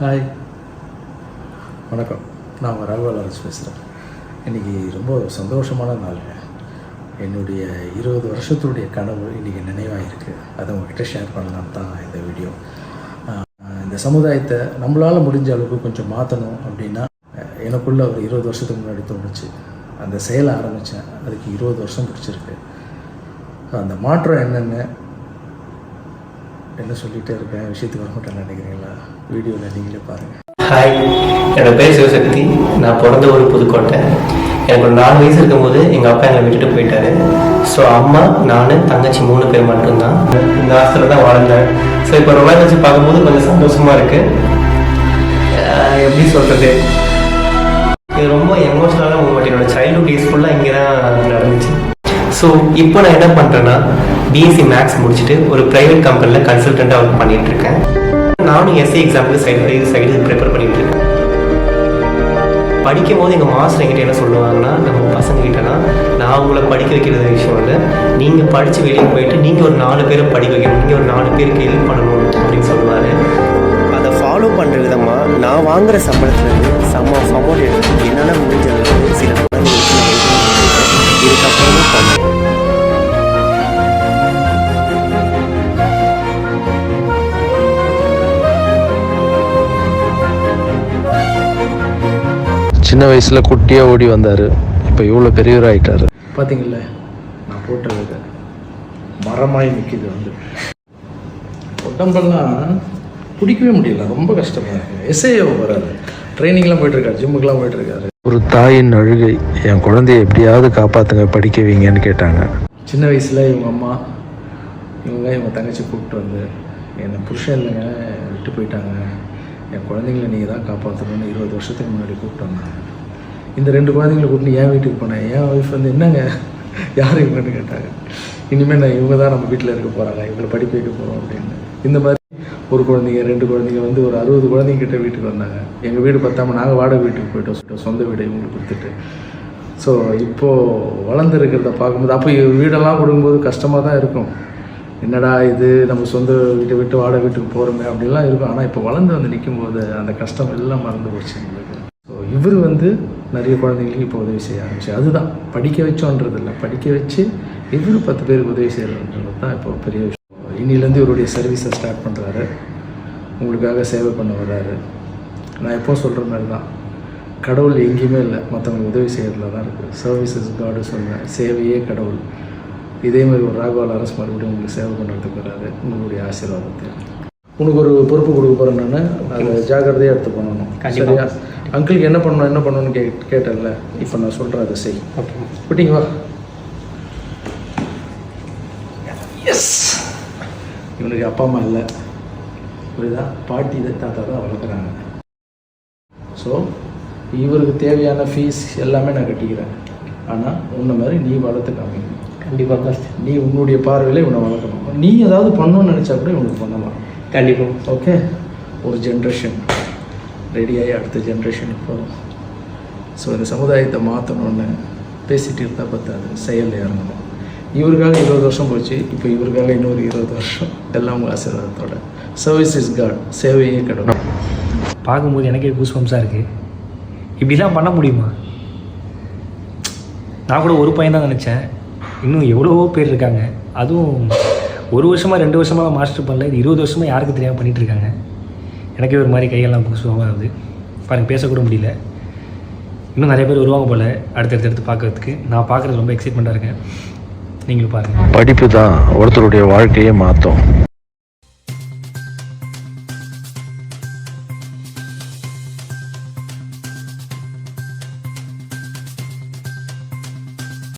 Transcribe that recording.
Hi வணக்கம். நான் ராகவல் அரசு பேசுகிறேன். இன்றைக்கி ரொம்ப சந்தோஷமான நாள். என்னுடைய இருபது வருஷத்துடைய கனவு இன்றைக்கி நினைவாயிருக்கு. அதை உங்ககிட்ட ஷேர் பண்ணலான்னு தான் இந்த வீடியோ இந்த சமுதாயத்தை நம்மளால் முடிஞ்ச அளவுக்கு கொஞ்சம் மாற்றணும் அப்படின்னா எனக்குள்ளே எனக்குள்ள ஒரு இருபது வருஷத்துக்கு முன்னாடி தோணுச்சு. அந்த செயலை ஆரம்பித்தேன் அதுக்கு இருபது வருஷம் பிடிச்சிருக்கு. அந்த மாற்றம் என்னென்ன என்ன சொல்லிகிட்டே இருக்கேன் விஷயத்துக்கு வர மாட்டேன்னு நினைக்கிறீங்களா? வீடியோவில் நீங்களே பாருங்கள் ஹாய் என்னோட பேர் சிவசக்தி. நான் பிறந்த ஒரு புதுக்கோட்டை. எனக்கு ஒரு நாலு வயசு இருக்கும்போது எங்கள் அப்பா எங்களை விட்டுட்டு போயிட்டாரு. ஸோ அம்மா நான் தங்கச்சி மூணு பேர் மட்டும்தான். இந்த ஹாஸ்டலில் தான் வாழ்ந்தேன். ஸோ இப்போ ரொம்ப வச்சு பார்க்கும்போது கொஞ்சம் சந்தோஷமாக இருக்குது எப்படி சொல்கிறது இது ரொம்ப எமோஷனலான ஸோ இப்போ நான் என்ன பண்ணுறேன்னா பிஎஸ்சி மேக்ஸ் முடிச்சுட்டு ஒரு ப்ரைவேட் கம்பெனியில் கன்சல்டண்ட்டாக ஒர்க் பண்ணிட்டு இருக்கேன். நானும் எஸ்ஏ எக்ஸாமுக்கு சைடு சைடு ப்ரிப்பேர் பண்ணிட்டு இருக்கேன். படிக்கும் போது எங்கள் மாஸ்டர் என்கிட்ட என்ன சொல்லுவாங்கன்னா நம்ம பசங்க கிட்டனா நான் உங்களை படிக்க வைக்கிறது விஷயம் இல்லை. நீங்கள் படித்து வெளியே போயிட்டு நீங்கள் ஒரு நாலு பேரை படிக்க வைக்கணும் நீங்கள் ஒரு நாலு பேருக்கு ஹெல்ப் பண்ணணும் அப்படின்னு சொல்லுவார். அதை ஃபாலோ பண்ணுற விதமாக நான் வாங்குற சம்பளத்துலேருந்து சம் ஆஃப் அமௌண்ட் எடுத்து என்னால் முடிஞ்ச அளவுக்கு சில சின்ன வயசில் குட்டியாக ஓடி வந்தார். இப்போ இவ்வளோ பெரியவர் ஆயிட்டாரு பார்த்தீங்கல்ல நான் போட்ட விதை மரமாய் நிற்கிது வந்து. உடம்பெல்லாம் பிடிக்கவே முடியல ரொம்ப கஷ்டமாக இருக்குது எஸ்ஐஓ வராது ட்ரைனிங்லாம் போயிட்டுருக்காரு ஜிம்முக்கெலாம் போயிட்டுருக்காரு. ஒரு தாயின் அழுகை என் குழந்தைய எப்படியாவது காப்பாற்றுங்க படிக்க வைங்கன்னு கேட்டாங்க. சின்ன வயசில் இவங்க அம்மா இவங்க இவங்க தங்கச்சி கூப்பிட்டு வந்து என்னை புருஷன் இல்லைங்க விட்டு போயிட்டாங்க. என் குழந்தைங்கள நீங்கள் தான் காப்பாற்றணும்னு இருபது வருஷத்துக்கு முன்னாடி கூப்பிட்டு இந்த ரெண்டு குழந்தைங்கள கூப்பிட்டு என் வீட்டுக்கு போனேன். என் ஒய்ஃப் வந்து என்னங்க? யார் இவங்கன்னு கேட்டாங்க. இனிமேல் நான் இவங்க தான் நம்ம வீட்டில் இருக்க போகிறாங்க இவங்களை படிக்க வைக்க போகிறோம் அப்படின்னு. இந்த மாதிரி ஒரு குழந்தைங்க ரெண்டு குழந்தைங்க வந்து ஒரு அறுபது குழந்தைங்க கிட்ட வீட்டுக்கு வந்தாங்க. எங்கள் வீடு பார்த்தாம நாங்கள் வாடகை வீட்டுக்கு போயிட்டோம். சொந்த வீடு இவங்களுக்கு கொடுத்துட்டு. ஸோ இப்போது வளர்ந்துருக்கிறத பார்க்கும்போது அப்போ வீடெல்லாம் கொடுக்கும்போது கஷ்டமாக தான் இருக்கும். என்னடா இது? நம்ம சொந்த வீட்டை விட்டு வாடகை வீட்டுக்கு போகிறோமே அப்படிலாம் இருக்கும். ஆனால் இப்போ வளர்ந்து வந்து நிற்கும் போது அந்த கஷ்டம் எல்லாம் மறந்து போச்சு எங்களுக்கு ஸோ இவர் வந்து நிறைய குழந்தைங்களுக்கு இப்போ உதவி செய்ய ஆரம்பிச்சு அதுதான். படிக்க வச்சோன்றது இல்லை படிக்க வச்சு இவர் பத்து பேருக்கு உதவி செய்கிறன்றது தான் இப்போ பெரிய விஷயம். இன்னிலேருந்து இவருடைய சர்வீஸை ஸ்டார்ட் பண்ணுறாரு உங்களுக்காக சேவை பண்ண வர்றாரு. நான் எப்போ சொல்கிற மாதிரி தான் கடவுள் எங்கேயுமே இல்லை. மற்றவங்களுக்கு உதவி செய்கிறதுல தான் இருக்குது சர்வீசஸ் காடு சொல்கிறேன் சேவையே கடவுள். இதே மாதிரி ஒரு ராகவால் அரசு மறுபடியும் உங்களுக்கு சேவை பண்ணுறதுக்கு வராது. உங்களுடைய ஆசீர்வாதத்தை. உனக்கு ஒரு பொறுப்பு கொடுக்க போகிறேன் நான். அதை ஜாக்கிரதையாக எடுத்து பண்ணணும். சரியா? அங்கிளுக்கு என்ன பண்ணணும் என்ன பண்ணணும்னு கே கேட்டேன்ல. இப்போ நான் சொல்கிறேன் அதை செய். ஓகே. விட்டீங்க வா. எஸ் இவனுக்கு அப்பா அம்மா இல்லை. புரியுதா? பாட்டி தான் தாத்தா தான் வளர்க்குறாங்க. ஸோ இவருக்கு தேவையான ஃபீஸ் எல்லாமே நான் கட்டிக்கிறேன். ஆனால் உன்ன மாதிரி நீ வளர்த்து காமிக்கணும். கண்டிப்பாக நீ உன்னுடைய பார்வையில் இவனை வளர்க்கணும். நீ ஏதாவது பண்ணணும்னு நினச்சா கூட இவனுக்கு பண்ணலாம். கண்டிப்பாக ஓகே ஒரு ஜென்ரேஷன் ரெடியாகி அடுத்த ஜென்ரேஷனுக்கு போகிறோம் ஸோ இந்த சமுதாயத்தை மாற்றணும்னு பேசிட்டு இருந்தால் பத்தாது. செயலில் இறங்கணும். இவருக்காக இருபது வருஷம் போச்சு. இப்போ இவருக்காக இன்னொரு இருபது வருஷம். எல்லாம் உங்கள் ஆசீர்வாதத்தோட. சர்வீஸ் இஸ் காட் சேவையே கடவுள். பார்க்கும்போது எனக்கே கூஸ்பம்ஸாக இருக்குது இப்படிலாம் பண்ண முடியுமா? நான் கூட ஒரு பையன் தான் நினச்சேன். இன்னும் எவ்வளவோ பேர் இருக்காங்க. அதுவும் ஒரு வருஷமாக ரெண்டு வருஷமாக மாஸ்டர் பண்ணல. இது இருபது வருஷமாக யாருக்கு தெரியாமல் பண்ணிகிட்ருக்காங்க இருக்காங்க. எனக்கே ஒரு மாதிரி கையெல்லாம் புதுசுவாக ஆகுது பாருங்க பேசக்கூட முடியல. இன்னும் நிறைய பேர் வருவாங்க போல் அடுத்தடுத்து எடுத்து பார்க்கறதுக்கு. நான் பார்க்குறது ரொம்ப எக்ஸைட்மெண்ட்டாக இருக்கேன். நீங்களும் பாருங்கள் படிப்பு தான் ஒருத்தருடைய வாழ்க்கையை மாற்றும்